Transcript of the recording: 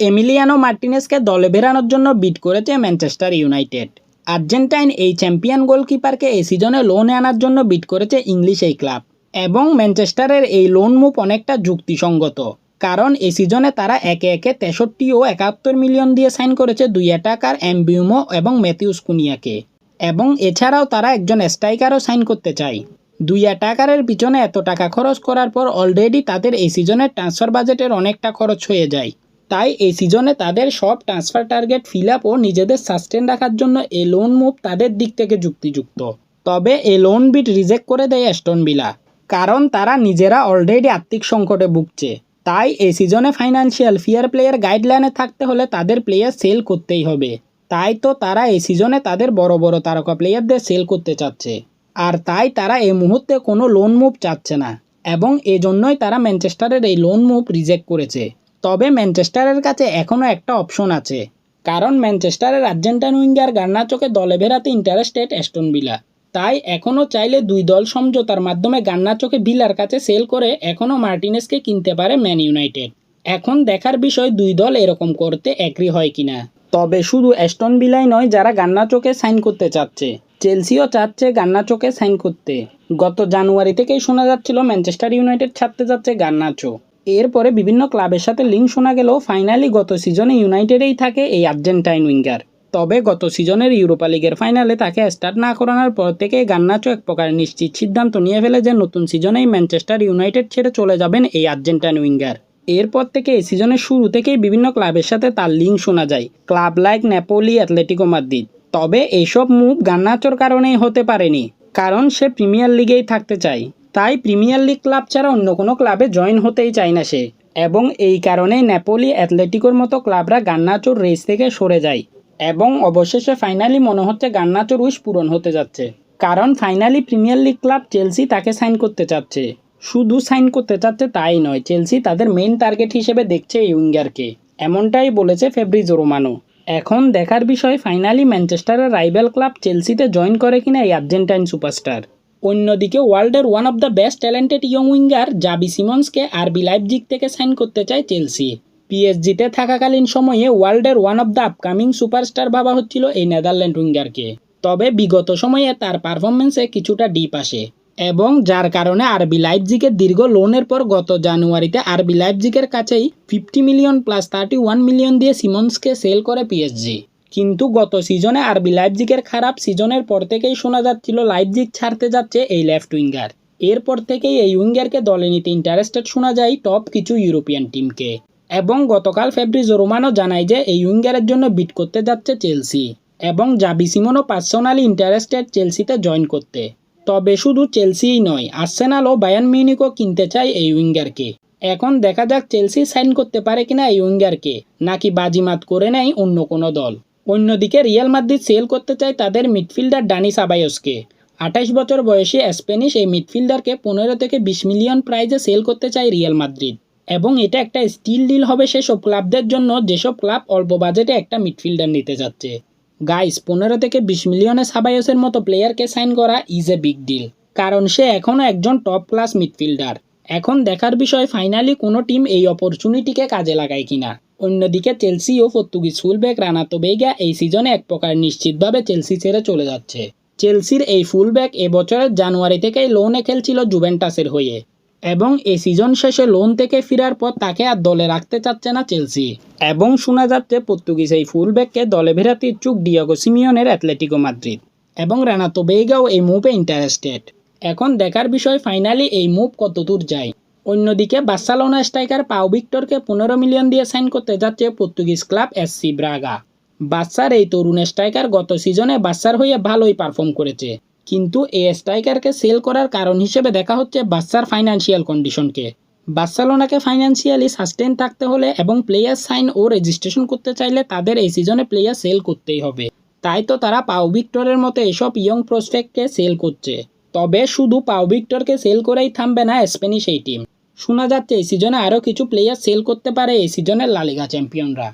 Emiliano মার্টিনেসকে দলে বেরানোর জন্য bit করেছে ম্যানচেস্টার ইউনাইটেড। আর্জেন্টাইন এই চ্যাম্পিয়ন গোলকিপারকে এই সিজনে লোনে আনার জন্য বিট করেছে ইংলিশ এই ক্লাব এবং ম্যানচেস্টারের এই লোন মুভ অনেকটা যুক্তিসঙ্গত, কারণ এই সিজনে তারা একে একে তেষট্টি ও একাত্তর মিলিয়ন দিয়ে সাইন করেছে দুই টাকার অ্যাম্বিউমো এবং ম্যাথিউস কুনিয়াকে এবং এছাড়াও তারা একজন স্ট্রাইকারও সাইন করতে চায়। দুই টাকারের পিছনে এত টাকা খরচ করার পর অলরেডি তাদের এই সিজনের ট্রান্সফার বাজেটের অনেকটা খরচ হয়ে যায়। তাই এই সিজনে তাদের সব ট্রান্সফার টার্গেট ফিল আপ ও নিজেদের সাস্টেন রাখার জন্য এই লোন মুভ তাদের দিক থেকে যুক্তিযুক্ত। তবে এই লোন বিট রিজেক্ট করে দেয় অ্যাস্টন বিলা কারণ তারা নিজেরা অলরেডি আর্থিক সংকটে ভুগছে। তাই এই সিজনে ফাইন্যান্সিয়াল ফিয়ার প্লেয়ার গাইডলাইনে থাকতে হলে তাদের প্লেয়ার সেল করতেই হবে। তাই তো তারা এই সিজনে তাদের বড় বড় তারকা প্লেয়ারদের সেল করতে চাচ্ছে। আর তাই তারা এই মুহূর্তে কোনো লোন মুভ চাচ্ছে না। এবং এজন্যই তারা ম্যানচেস্টারের এই লোন মুভ রিজেক্ট করেছে। তবে ম্যানচেস্টারের কাছে এখনও একটা অপশন আছে, কারণ ম্যানচেস্টারের আর্জেন্টাইন উইঙ্গার গান্নাচোকে দলে বেরাতে ইন্টারেস্টেড অ্যাস্টন বিলা তাই এখনও চাইলে দুই দল সমঝোতার মাধ্যমে গান্নাচোকে ভিলার কাছে সেল করে এখনও মার্টিনেসকে কিনতে পারে ম্যান ইউনাইটেড। এখন দেখার বিষয় দুই দল এরকম করতে এগ্রি হয় কিনা। তবে শুধু অ্যাস্টন বিলাই নয়, যারা গান্নাচোকে সাইন করতে চাচ্ছে, চেলসিও চাচ্ছে গান্নাচোকে সাইন করতে। গত জানুয়ারি থেকেই শোনা যাচ্ছিল ম্যানচেস্টার ইউনাইটেড ছাড়তে যাচ্ছে গান্নাচো এরপরে বিভিন্ন ক্লাবের সাথে লিঙ্ক শোনা গেলেও ফাইনালি গত সিজনে ইউনাইটেডেই থাকে এই আর্জেন্টাইন উইঙ্গার। তবে গত সিজনের ইউরোপা লিগের ফাইনালে তাকে স্টার্ট না করানোর পর থেকে গান্নাচো এক প্রকার নিশ্চিত সিদ্ধান্ত নিয়ে ফেলে যে নতুন সিজনেই ম্যানচেস্টার ইউনাইটেড ছেড়ে চলে যাবেন এই আর্জেন্টাইন উইঙ্গার। এরপর থেকে এই সিজনের শুরু থেকেই বিভিন্ন ক্লাবের সাথে তার লিঙ্ক শোনা যায়, club like Napoli Atletico Madrid. তবে এইসব মুভ গান্নাচোর কারণেই হতে পারেনি, কারণ সে প্রিমিয়ার লিগেই থাকতে চায়। তাই প্রিমিয়ার লিগ ক্লাব ছাড়া অন্য কোনো ক্লাবে জয়েন হতেই চায় না সে। এবং এই কারণেই নেপোলি অ্যাথলেটিকোর মতো ক্লাবরা গান্নাচোর রেস থেকে সরে যায়। এবং অবশেষে ফাইনালি মনে হচ্ছে গান্নাচোর উইশ পূরণ হতে যাচ্ছে। কারণ finally Premier League club Chelsea তাকে সাইন করতে চাচ্ছে। শুধু সাইন করতে চাচ্ছে তাই নয়, চেলসি তাদের মেইন টার্গেট হিসেবে দেখছে এই উইঙ্গারকে। এমনটাই বলেছে ফেব্রিজো রোমানো। এখন দেখার বিষয়, ফাইনালি ম্যানচেস্টারের রাইভেল ক্লাব চেলসিতে জয়েন করে কিনা এই আর্জেন্টাইন সুপারস্টার। অন্যদিকে ওয়ার্ল্ডের one of the best talented young winger জাবি সিমন্সকে আরবি লাইপজিগ থেকে সাইন করতে চায় চেলসি। পিএসজিতে থাকাকালীন সময়ে ওয়ার্ল্ডের one of the upcoming superstar ভাবা হচ্ছিল এই নেদারল্যান্ড উইঙ্গারকে। তবে বিগত সময়ে তার পারফরমেন্সে কিছুটা ডিপ আসে এবং যার কারণে আরবি লাইপজিগের দীর্ঘ লোনের পর গত জানুয়ারিতে আরবি লাইপজিগের কাছেই fifty million plus thirty one million দিয়ে সিমন্সকে সেল করে পিএসজি। কিন্তু গত সিজনে আরবি লাইপজিগের খারাপ সিজনের পর থেকেই শোনা যাচ্ছিল লাইপজিগ ছাড়তে যাচ্ছে এই লেফট উইঙ্গার। এরপর থেকেই এই উইঙ্গারকে দলে নিতে ইন্টারেস্টেড শোনা যায় টপ কিছু ইউরোপিয়ান টিমকে। এবং গতকাল ফেব্রিজো রোমানো জানায় যে এই উইঙ্গারের জন্য বিট করতে যাচ্ছে চেলসি এবং জাবি সিমনও পার্সোনালি ইন্টারেস্টেড চেলসিতে জয়েন করতে। তবে শুধু চেলসিই নয় আর্সেনাল ও বায়ান মিউনিকও কিনতে চায় এই উইঙ্গারকে। এখন দেখা যাক চেলসি সাইন করতে পারে কিনা এই উইঙ্গারকে, নাকি বাজিমাত করে নেয় অন্য কোনো দল। অন্যদিকে রিয়াল মাদ্রিদ সেল করতে চায় তাদের মিডফিল্ডার ডানি সাবায়সকে। আঠাশ বছর বয়সী স্প্যানিশ এই মিডফিল্ডারকে পনেরো থেকে বিশ মিলিয়ন প্রাইজে সেল করতে চায় রিয়াল মাদ্রিদ। এবং এটা একটা স্টিল ডিল হবে সেসব ক্লাবদের জন্য যেসব ক্লাব অল্প বাজেটে একটা মিডফিল্ডার নিতে যাচ্ছে। গাইস, পনেরো থেকে বিশ মিলিয়নে সাবায়সের মতো প্লেয়ারকে সাইন করা ইজ এ বিগ ডিল। কারণ সে এখনও একজন টপ ক্লাস মিডফিল্ডার। এখন দেখার বিষয় ফাইনালি কোনো টিম এই অপরচুনিটিকে কাজে লাগায় কিনা। অন্যদিকে চেলসি ও পর্তুগিজ ফুলব্যাক রানাতো বেগা এই সিজনে এক প্রকার নিশ্চিতভাবে চেলসি ছেড়ে চলে যাচ্ছে। চেলসির এই ফুলব্যাক এবছরের জানুয়ারি থেকেই লোনে খেলছিল জুভেন্টাসের হয়ে এবং এই সিজন শেষে লোন থেকে ফেরার পর তাকে আর দলে রাখতে চাচ্ছে না চেলসি। এবং শোনা যাচ্ছে পর্তুগিজ এই ফুলব্যাককে দলে ভেরাতে ইচ্ছুক ডিয়াগো সিমিয়নের অ্যাথলেটিকো মাদ্রিদ এবং রানাতো বেইগাও এই মুভে ইন্টারেস্টেড। এখন দেখার বিষয়, ফাইনালি এই মুভ কতদূর যায়? অন্যদিকে বার্সেলোনা স্ট্রাইকার পাও ভিক্টরকে পনেরো মিলিয়ন দিয়ে সাইন করতে যাচ্ছে পর্তুগিজ ক্লাব এসসি ব্রাগা। বাচ্চার এই তরুণ স্ট্রাইকার গত সিজনে বাচ্চার হয়ে ভালোই পারফর্ম করেছে। কিন্তু এই স্ট্রাইকারকে সেল করার কারণ হিসেবে দেখা হচ্ছে বাচ্চার ফাইন্যান্সিয়াল কন্ডিশনকে বার্সেলোনাকে ফাইন্যান্সিয়ালি সাস্টেন থাকতে হলে এবং প্লেয়ার সাইন ও রেজিস্ট্রেশন করতে চাইলে তাদের এই সিজনে প্লেয়ার সেল করতেই হবে। তাই তো তারা পাও ভিক্টরের মতো এসব ইয়ং প্রসপেক্টকে সেল করছে। তবে শুধু পাও ভিক্টরকে সেল করেই থামবে না স্প্যানিশ এই টিম। শোনা যাচ্ছে, এই সিজনে আরও কিছু প্লেয়ার সেল করতে পারে এই সিজনের লালিগা চ্যাম্পিয়নরা